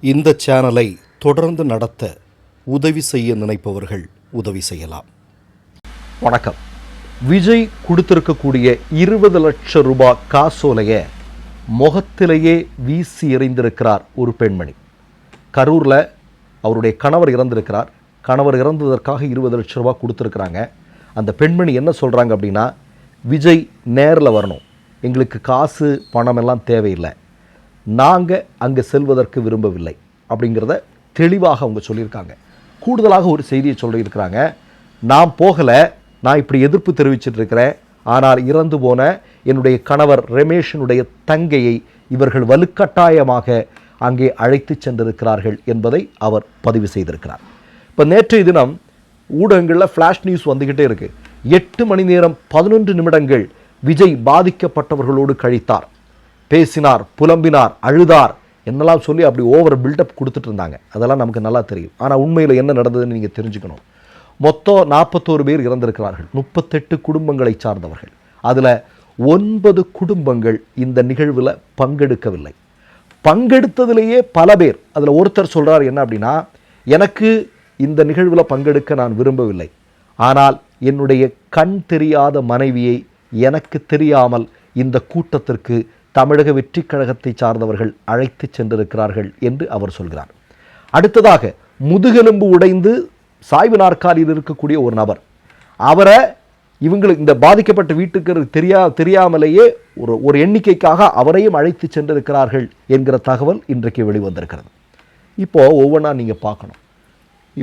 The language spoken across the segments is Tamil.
இந்த சேனலை தொடர்ந்து நடத்த உதவி செய்ய நினைப்பவர்கள் உதவி செய்யலாம். வணக்கம். விஜய் கொடுத்திருக்கக்கூடிய இருபது லட்சம் ரூபாய் காசோலையை முகத்திலேயே வீசி எறிந்திருக்கிறார் ஒரு பெண்மணி. கரூரில் அவருடைய கணவர் இறந்திருக்கிறார். கணவர் இறந்ததற்காக இருபது லட்சம் ரூபாய் கொடுத்துருக்குறாங்க. அந்த பெண்மணி என்ன சொல்கிறாங்க அப்படின்னா விஜய் நேரில் வரணும். எங்களுக்கு காசு பணம் எல்லாம் தேவையில்லை. நாங்கள் அங்கே செல்வதற்கு விரும்பவில்லை அப்படிங்கிறத தெளிவாக அவங்க சொல்லியிருக்காங்க. கூடுதலாக ஒரு செய்தியை சொல்லியிருக்கிறாங்க. நான் போகலை நான் இப்படி எதிர்ப்பு தெரிவிச்சிட்டு இருக்கிறேன் ஆனால் இறந்து போன என்னுடைய கணவர் ரமேஷனுடைய தங்கையை இவர்கள் வலுக்கட்டாயமாக அங்கே அழைத்து சென்றிருக்கிறார்கள் என்பதை அவர் பதிவு செய்திருக்கிறார். இப்போ நேற்றைய தினம் ஊடகங்களில் ஃப்ளாஷ் நியூஸ் வந்துக்கிட்டே இருக்குது எட்டு மணி நேரம் பதினொன்று நிமிடங்கள் விஜய் பாதிக்கப்பட்டவர்களோடு கழித்தார். பேசினார் புலம்பினார் அழுதார் என்னெல்லாம் சொல்லி அப்படி ஓவர் பில்டப் கொடுத்துட்டு இருந்தாங்க. அதெல்லாம் நமக்கு நல்லா தெரியும். ஆனால் உண்மையில் என்ன நடந்ததுன்னு நீங்கள் தெரிஞ்சுக்கணும். மொத்தம் நாற்பத்தோரு பேர் இறந்திருக்கிறார்கள். முப்பத்தெட்டு குடும்பங்களை சார்ந்தவர்கள். அதில் ஒன்பது குடும்பங்கள் இந்த நிகழ்வில் பங்கெடுக்கவில்லை. பங்கெடுத்ததிலேயே பல பேர் அதில் ஒருத்தர் சொல்கிறார் என்ன அப்படின்னா எனக்கு இந்த நிகழ்வில் பங்கெடுக்க நான் விரும்பவில்லை. ஆனால் என்னுடைய கண் தெரியாத மனைவியை எனக்கு தெரியாமல் இந்த கூட்டத்திற்கு தமிழக வெற்றி கழகத்தை சார்ந்தவர்கள் அழைத்து சென்றிருக்கிறார்கள் என்று அவர் சொல்கிறார். அடுத்ததாக முதுகெலும்பு உடைந்து சாய்வு நாற்காலியில் இருக்கக்கூடிய ஒரு நபர். அவரை இவங்களுக்கு இந்த பாதிக்கப்பட்ட வீட்டுக்கு தெரியா தெரியாமலேயே ஒரு ஒரு எண்ணிக்கைக்காக அவரையும் அழைத்து சென்றிருக்கிறார்கள் என்கிற தகவல் இன்றைக்கு வெளிவந்திருக்கிறது. இப்போது ஒவ்வொன்றா நீங்கள் பார்க்கணும்.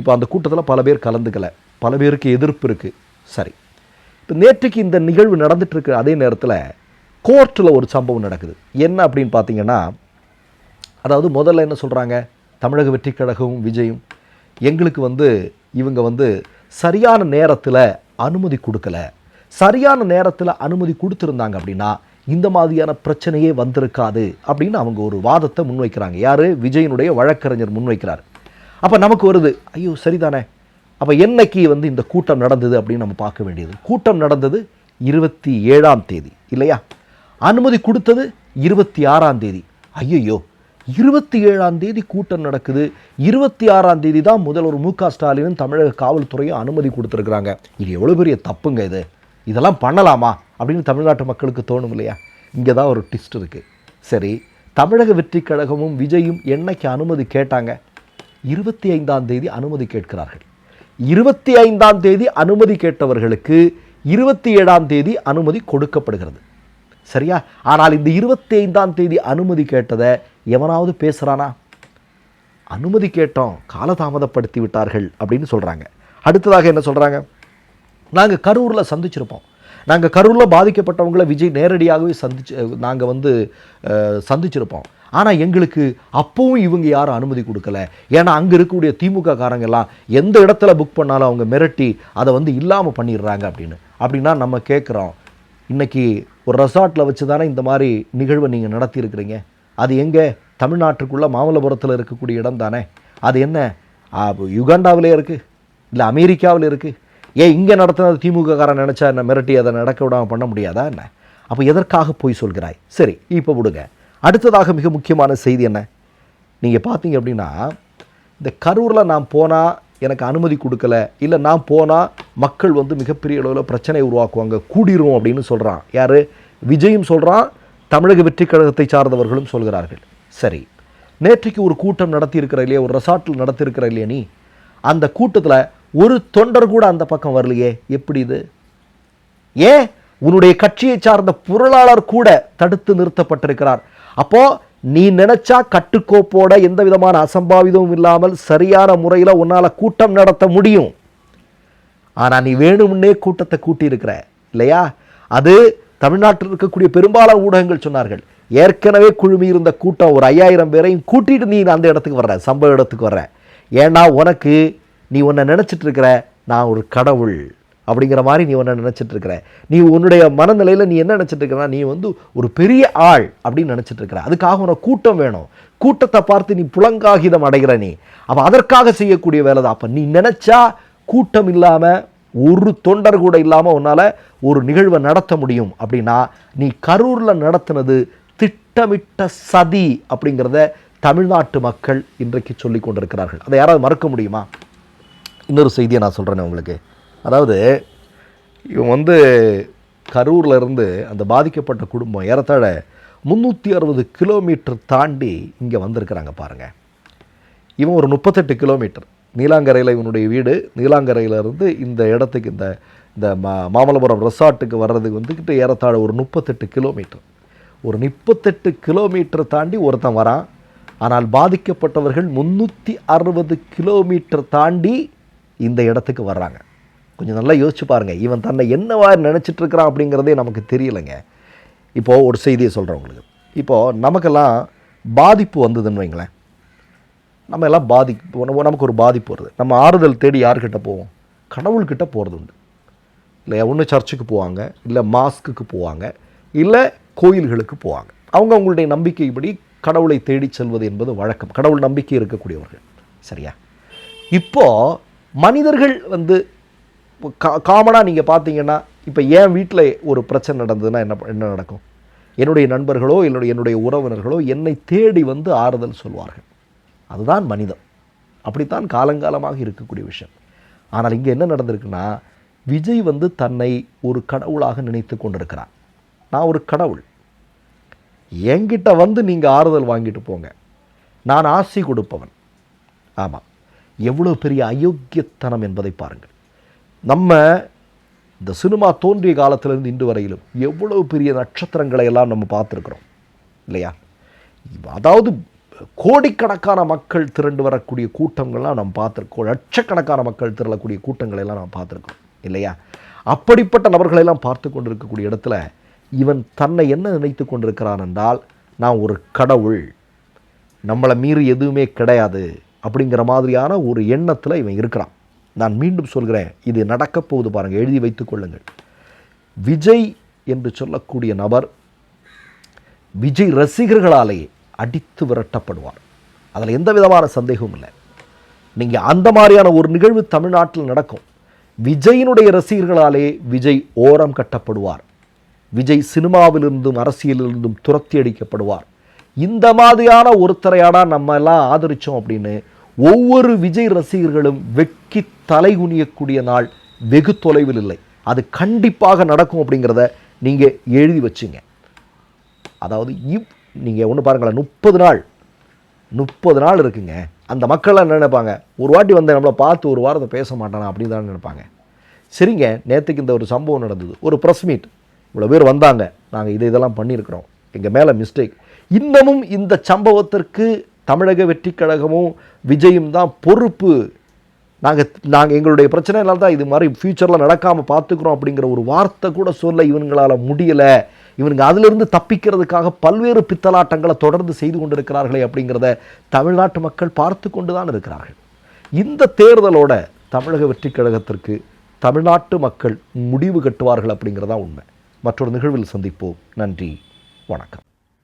இப்போ அந்த கூட்டத்தில் பல பேர் கலந்துக்கலை. பல பேருக்கு எதிர்ப்பு இருக்குது சரி. இப்போ நேற்றுக்கு இந்த நிகழ்வு நடந்துட்டு அதே நேரத்தில் கோர்ட்டில் ஒரு சம்பவம் நடக்குது. என்ன அப்படின்னு பார்த்தீங்கன்னா அதாவது முதல்ல என்ன சொல்கிறாங்க தமிழக வெற்றி கழகமும் விஜயும் எங்களுக்கு வந்து இவங்க வந்து சரியான நேரத்தில் அனுமதி கொடுக்கல. சரியான நேரத்தில் அனுமதி கொடுத்துருந்தாங்க அப்படின்னா இந்த மாதிரியான பிரச்சனையே வந்திருக்காது அப்படின்னு அவங்க ஒரு வாதத்தை முன்வைக்கிறாங்க. யார்? விஜயனுடைய வழக்கறிஞர் முன்வைக்கிறார். அப்போ நமக்கு வருது ஐயோ சரிதானே. அப்போ என்னைக்கு வந்து இந்த கூட்டம் நடந்தது அப்படின்னு நம்ம பார்க்க வேண்டியது? கூட்டம் நடந்தது இருபத்தி ஏழாம் தேதி இல்லையா? அனுமதி கொடுத்தது இருபத்தி ஆறாம் தேதி. ஐயையோ இருபத்தி ஏழாம் தேதி கூட்டம் நடக்குது. இருபத்தி ஆறாம் தேதி தான் முதல்வர் மு க ஸ்டாலினும் தமிழக காவல்துறையும் அனுமதி கொடுத்துருக்குறாங்க. இது எவ்வளோ பெரிய தப்புங்க இது? இதெல்லாம் பண்ணலாமா? அப்படின்னு தமிழ்நாட்டு மக்களுக்கு தோணும் இல்லையா? இங்கே தான் ஒரு ட்விஸ்ட் இருக்குது சரி தமிழக வெற்றிக் கழகமும் விஜயும் என்னைக்கு அனுமதி கேட்டாங்க? இருபத்தி ஐந்தாம் தேதி அனுமதி கேட்கிறார்கள். இருபத்தி ஐந்தாம் தேதி அனுமதி கேட்டவர்களுக்கு இருபத்தி ஏழாம் தேதி அனுமதி கொடுக்கப்படுகிறது. சரியா? ஆனால் இந்த இருபத்தி ஐந்தாம் தேதி அனுமதி கேட்டதை எவனாவது பேசுகிறானா அனுமதி கேட்டோம் காலதாமதப்படுத்தி விட்டார்கள் அப்படின்னு சொல்கிறாங்க அடுத்ததாக என்ன சொல்கிறாங்க நாங்கள் கரூரில் சந்திச்சிருப்போம். நாங்கள் கரூரில் பாதிக்கப்பட்டவங்களை விஜய் நேரடியாகவே சந்திச்சு நாங்கள் வந்து சந்திச்சிருப்போம். ஆனால் எங்களுக்கு அப்போவும் இவங்க யாரும் அனுமதி கொடுக்கல. ஏன்னா அங்கே இருக்கக்கூடிய திமுக காரங்கெல்லாம் எந்த இடத்துல புக் பண்ணாலும் அவங்க மிரட்டி அதை வந்து இல்லாமல் பண்ணிடுறாங்க அப்படின்னு. அப்படின்னா நம்ம கேட்குறோம் இன்னைக்கு ஒரு ரெசார்ட்டில் வச்சு தானே இந்த மாதிரி நிகழ்வை நீங்கள் நடத்தியிருக்கிறீங்க? அது எங்கே? தமிழ்நாட்டுக்குள்ளே மாமல்லபுரத்தில் இருக்கக்கூடிய இடம் தானே அது என்ன? யுகாண்டாவிலே இருக்குது இல்லை அமெரிக்காவில் இருக்குது ஏன் இங்கே நடத்தினது திமுக காரன் நினச்சா என்ன? மிரட்டி அதை நடக்க விடாமல் பண்ண முடியாதா என்ன? அப்போ எதற்காக போய் சொல்கிறாய்? சரி இப்போ விடுங்க. அடுத்ததாக மிக முக்கியமான செய்தி என்ன? நீங்கள் பார்த்தீங்க அப்படின்னா இந்த கரூரில் நான் போனால் எனக்கு அனுமதி கொடுக்கல இல்லை நான் போனால் மக்கள் வந்து மிகப்பெரிய அளவில் பிரச்சனை உருவாக்குவாங்க கூடிரும் அப்படின்னு சொல்கிறான் யார்? விஜயும் சொல்கிறான் தமிழக வெற்றி கழகத்தை சார்ந்தவர்களும் சொல்கிறார்கள். சரி நேற்றைக்கு ஒரு கூட்டம் நடத்தியிருக்கிற இல்லையா? ஒரு ரெசார்ட்டில் நடத்தியிருக்கிற இல்லையா நீ? அந்த கூட்டத்தில் ஒரு தொண்டர் கூட அந்த பக்கம் வரலையே. எப்படி இது? ஏன்? உன்னுடைய கட்சியை சார்ந்த பொருளாளர் கூட தடுத்து நிறுத்தப்பட்டிருக்கிறார். அப்போது நீ நினைச்சா கட்டுக்கோப்போட எந்த விதமான அசம்பாவிதமும் இல்லாமல் சரியான முறையில் உன்னால் கூட்டம் நடத்த முடியும். ஆனால் நீ வேணும்னே கூட்டத்தை கூட்டியிருக்கிற இல்லையா? அது தமிழ்நாட்டில் இருக்கக்கூடிய பெரும்பாலான ஊடகங்கள் சொன்னார்கள். ஏற்கனவே குழுமி இருந்த கூட்டம் ஒரு ஐயாயிரம் பேரையும் கூட்டிட்டு நீ அந்த இடத்துக்கு வர்ற சம்பவ இடத்துக்கு வர்ற. ஏன்னா உனக்கு நீ உன்னை நினச்சிட்டு இருக்கிற? நான் ஒரு கடவுள். அப்படிங்கிற மாதிரி நீ ஒன்று நினச்சிட்டு இருக்கிற நீ உன்னுடைய மனநிலையில் நீ என்ன நினச்சிட்டு இருக்கிறனா நீ வந்து ஒரு பெரிய ஆள் அப்படின்னு நினச்சிட்டு இருக்கிற அதுக்காக உனக்கு கூட்டம் வேணும். கூட்டத்தை பார்த்து நீ புலங்காகிதம் அடைகிற நீ. அப்போ அதற்காக செய்யக்கூடிய வேலை தான். அப்போ நீ நினச்சா கூட்டம் இல்லாமல் ஒரு தொண்டர் கூட இல்லாமல் உன்னால் ஒரு நிகழ்வை நடத்த முடியும். அப்படின்னா நீ கரூரில் நடத்தினது திட்டமிட்ட சதி அப்படிங்கிறத தமிழ்நாட்டு மக்கள் இன்றைக்கு சொல்லி கொண்டிருக்கிறார்கள். அதை யாராவது மறக்க முடியுமா? இன்னொரு செய்தியை நான் சொல்கிறேன் உங்களுக்கு. அதாவது இவன் வந்து கரூர்ல இருந்து அந்த பாதிக்கப்பட்ட குடும்பம் ஏறத்தாழ முந்நூற்றி அறுபது கிலோமீட்டர் தாண்டி இங்கே வந்திருக்கிறாங்க பாருங்கள் இவன் ஒரு முப்பத்தெட்டு கிலோமீட்டர். நீலாங்கரையில் இவனுடைய வீடு. நீலாங்கரையிலேருந்து இந்த இடத்துக்கு இந்த இந்த மா மாமல்லபுரம் ரெசார்ட்டுக்கு வர்றதுக்கு வந்துக்கிட்டு ஏறத்தாழ ஒரு முப்பத்தெட்டு கிலோமீட்டர். ஒரு முப்பத்தெட்டு கிலோமீட்டர் தாண்டி ஒருத்தன் வரான். ஆனால் பாதிக்கப்பட்டவர்கள் முந்நூற்றி அறுபது கிலோமீட்டர் தாண்டி இந்த இடத்துக்கு வர்றாங்க. கொஞ்சம் நல்லா யோசிச்சு பாருங்கள் இவன் தன்னை என்னவா நினச்சிட்டு இருக்கிறான் அப்படிங்கிறதே நமக்கு தெரியலைங்க. இப்போது ஒரு செய்தியை சொல்கிறேன் உங்களுக்கு. இப்போது நமக்கெல்லாம் பாதிப்பு வந்ததுன்னு வைங்களேன். நம்ம எல்லாம் பாதிப்பு நமக்கு ஒரு பாதிப்பு வருது. நம்ம ஆறுதல் தேடி யார்கிட்ட போவோம்? கடவுள்கிட்ட போகிறது உண்டு இல்லையா? ஒன்று சர்ச்சுக்கு போவாங்க இல்லை மாஸ்க்குக்கு போவாங்க இல்லை கோயில்களுக்கு போவாங்க. அவங்க அவங்களுடைய நம்பிக்கைப்படி கடவுளை தேடி செல்வது என்பது வழக்கம். கடவுள் நம்பிக்கை இருக்கக்கூடியவர்கள். சரியா? இப்போது மனிதர்கள் வந்து கா காமனாக நீங்கள் பார்த்தீங்கன்னா இப்போ என் வீட்டில் ஒரு பிரச்சனை நடந்ததுன்னா என்ன என்ன நடக்கும்? என்னுடைய நண்பர்களோ என்னுடைய என்னுடைய உறவினர்களோ என்னை தேடி வந்து ஆறுதல் சொல்வார்கள். அதுதான் மனிதம் அப்படித்தான் காலங்காலமாக இருக்கக்கூடிய விஷயம். ஆனால் இங்கே என்ன நடந்திருக்குன்னா விஜய் வந்து தன்னை ஒரு கடவுளாக நினைத்து கொண்டிருக்கிறார். நான் ஒரு கடவுள். என்கிட்ட வந்து நீங்கள் ஆறுதல் வாங்கிட்டு போங்க. நான் ஆசி கொடுப்பவன். ஆமாம் எவ்வளோ பெரிய அயோக்கியத்தனம் என்பதை பாருங்கள். நம்ம இந்த சினிமா தோன்றிய காலத்திலிருந்து இன்று வரையிலும் எவ்வளவு பெரிய நட்சத்திரங்களை எல்லாம் நம்ம பார்த்துருக்குறோம் இல்லையா? அதாவது கோடிக்கணக்கான மக்கள் திரண்டு வரக்கூடிய கூட்டங்கள்லாம் நம்ம பார்த்துருக்கோம் லட்சக்கணக்கான மக்கள் திரளக்கூடிய கூட்டங்களை எல்லாம் நம்ம பார்த்துருக்கோம் இல்லையா? அப்படிப்பட்ட நபர்களை எல்லாம் பார்த்து கொண்டிருக்கக்கூடிய இடத்துல இவன் தன்னை என்ன நினைத்து கொண்டிருக்கிறான் என்றால் நான் ஒரு கடவுள் நம்மளை மீறி எதுவுமே கிடையாது அப்படிங்கிற மாதிரியான ஒரு எண்ணத்தில் இவன் இருக்கிறான். நான் மீண்டும் சொல்கிறேன் இது நடக்கப் போகுது பாருங்கள் எழுதி வைத்துக் கொள்ளுங்கள். விஜய் என்று சொல்லக்கூடிய நபர் விஜய் ரசிகர்களாலேயே அடித்து விரட்டப்படுவார். அதில் எந்த விதமான சந்தேகமும் இல்லை. நீங்கள் அந்த மாதிரியான ஒரு நிகழ்வு தமிழ்நாட்டில் நடக்கும். விஜயினுடைய ரசிகர்களாலே விஜய் ஓரம் கட்டப்படுவார். விஜய் சினிமாவிலிருந்தும் அரசியலிலிருந்தும் துரத்தி அடிக்கப்படுவார். இந்த மாதிரியான ஒருத்தரையாடா நம்ம எல்லாம் ஆதரித்தோம் அப்படின்னு ஒவ்வொரு விஜய் ரசிகர்களும் வெக்கி தலை குனியக்கூடிய நாள் வெகு தொலைவில் இல்லை. அது கண்டிப்பாக நடக்கும் அப்படிங்கிறத நீங்கள் எழுதி வச்சுங்க. அதாவது இவ் நீங்கள் ஒன்று பாருங்களேன் முப்பது நாள் முப்பது நாள் இருக்குங்க. அந்த மக்கள்லாம் என்ன நினைப்பாங்க? ஒரு வாட்டி வந்து நம்மளை பார்த்து ஒரு வாரத்தை பேச மாட்டானா அப்படின்னு தான் நினைப்பாங்க. சரிங்க நேற்றுக்கு இந்த ஒரு சம்பவம் நடந்தது. ஒரு ப்ரெஸ் மீட் இவ்வளோ பேர் வந்தாங்க. நாங்கள் இதை இதெல்லாம் பண்ணியிருக்கிறோம். எங்கள் மேலே மிஸ்டேக் இன்னமும் இந்த சம்பவத்திற்கு தமிழக வெற்றி கழகமும் விஜயும் தான் பொறுப்பு. நாங்கள் நாங்கள் எங்களுடைய பிரச்சனைனால தான் இது மாதிரி ஃப்யூச்சரில் நடக்காமல் பார்த்துக்குறோம் அப்படிங்கிற ஒரு வார்த்தை கூட சொல்ல இவங்களால் முடியலை. இவனுங்க அதிலிருந்து தப்பிக்கிறதுக்காக பல்வேறு பித்தலாட்டங்களை தொடர்ந்து செய்து கொண்டிருக்கிறார்களே அப்படிங்கிறத தமிழ்நாட்டு மக்கள் பார்த்து கொண்டு தான் இருக்கிறார்கள். இந்த தேர்தலோட தமிழக வெற்றி கழகத்திற்கு தமிழ்நாட்டு மக்கள் முடிவு கட்டுவார்கள் அப்படிங்கிறதா உண்மை. மற்றொரு நிகழ்வில் சந்திப்போம். நன்றி. வணக்கம்.